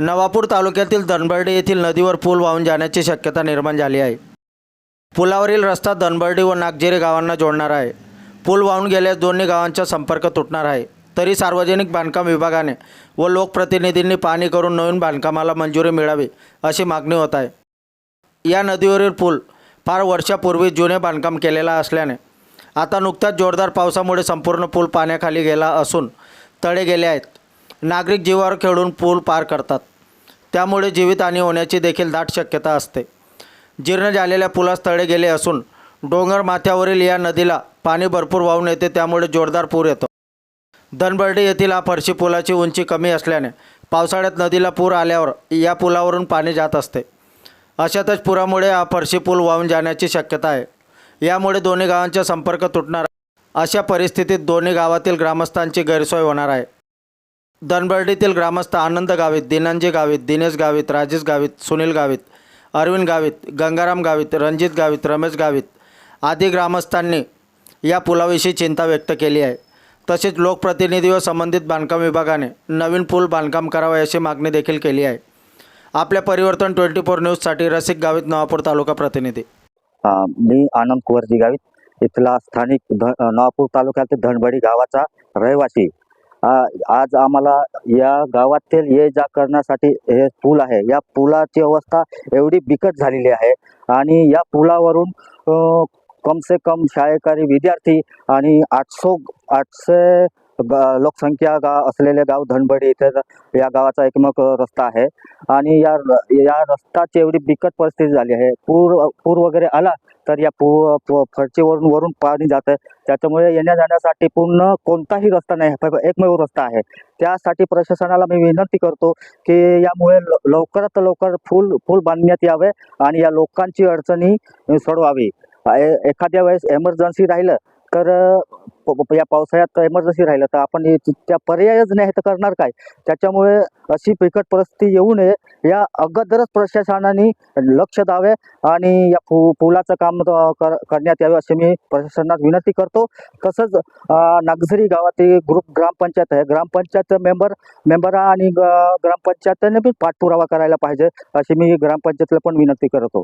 नवापूर तालुक्यातील दनबर्डी येथील नदीवर पूल वाहून जाण्याची शक्यता निर्माण झाली आहे. पुलावरील रस्ता दनबर्डी व नागझिरे गावांना जोडणार आहे. पूल वाहून गेल्यास दोन्ही गावांचा संपर्क तुटणार आहे. तरी सार्वजनिक बांधकाम विभागाने व लोकप्रतिनिधींनी पाहणी करून नवीन बांधकामाला मंजुरी मिळावी अशी मागणी होत आहे. या नदीवरील पूल फार वर्षापूर्वी जुने बांधकाम केलेला असल्याने आता नुकत्याच जोरदार पावसामुळे संपूर्ण पूल पाण्याखाली गेला असून तडे गेले आहेत. नागरिक जीवावर खेळून पूल पार करतात. त्यामुळे जीवितहानी होण्याची देखील दाट शक्यता असते. जीर्ण झालेल्या पुलास तळे गेले असून डोंगर माथ्यावरील या नदीला पाणी भरपूर वाहून येते त्यामुळे जोरदार पूर येतो. धनबर्डी येथील हा फरशी पुलाची उंची कमी असल्याने पावसाळ्यात नदीला पूर आल्यावर या पुलावरून पाणी जात असते. अशातच पुरामुळे हा फरशी पूल वाहून जाण्याची शक्यता आहे. यामुळे दोन्ही गावांचा संपर्क तुटणार अशा परिस्थितीत दोन्ही गावातील ग्रामस्थांची गैरसोय होणार आहे. दनबर्डीतील ग्रामस्थ आनंद गावित दिनांजी गावित दिनेश गावित राजेश गावित सुनील गावित अरविंद गावित गंगाराम गावित रणजित गावित रमेश गावित आदी ग्रामस्थांनी या पुलाविषयी चिंता व्यक्त केली आहे. तसेच लोकप्रतिनिधी व संबंधित बांधकाम विभागाने नवीन पूल बांधकाम करावे अशी मागणी देखील केली आहे. आपल्या परिवर्तन ट्वेंटी फोर न्यूजसाठी रसिक गावित नवापूर तालुका प्रतिनिधी. मी आनंद कुवरजी गावित. इथला स्थानिक ध नवापूर तालुक्यातील धनबडी गावाचा रहिवासी आज आम्हाला या गावातील ये जा करण्यासाठी हे पूल आहे. या पुलाची अवस्था एवढी बिकट झालेली आहे आणि या पुलावरून कमसे कम से कम शाळेकरी विद्यार्थी आणि आठसो आठशे लोकसंख्या गा असलेले गाव धनबडी इथे या गावाचा एकमेक रस्ता आहे. आणि या र- या रस्ताची एवढी बिकट परिस्थिती झाली आहे. पूर पूर वगैरे आला तर या पु प- फरचीवरून वरून पाणी जातं. त्याच्यामुळे येण्या जाण्यासाठी पूर्ण कोणताही रस्ता नाही एकमेव रस्ता आहे. त्यासाठी प्रशासनाला मी विनंती करतो की यामुळे ल- लवकरात लवकर फुल फुल बांधण्यात यावे आणि या लोकांची अडचणी सोडवावी. ए- एखाद्या वेळेस एमर्जन्सी राहिलं तर या पावसाळ्यात एमर्जन्सी राहिलं तर आपण त्या पर्यायच नाही तर करणार काय? त्याच्यामुळे अशी बिकट परिस्थिती येऊ नये. या अगोदरच प्रशासनाने लक्ष द्यावे आणि या पु पुलाचं काम कर करण्यात यावे असे मी प्रशासनात विनंती करतो. तसंच नागझरी गावातील ग्रुप ग्रामपंचायत आहे. ग्रामपंचायत मेंबर मेंबर आणि ग- ग्रामपंचायतने बी पाठपुरावा करायला पाहिजे अशी मी ग्रामपंचायतला पण विनंती करतो.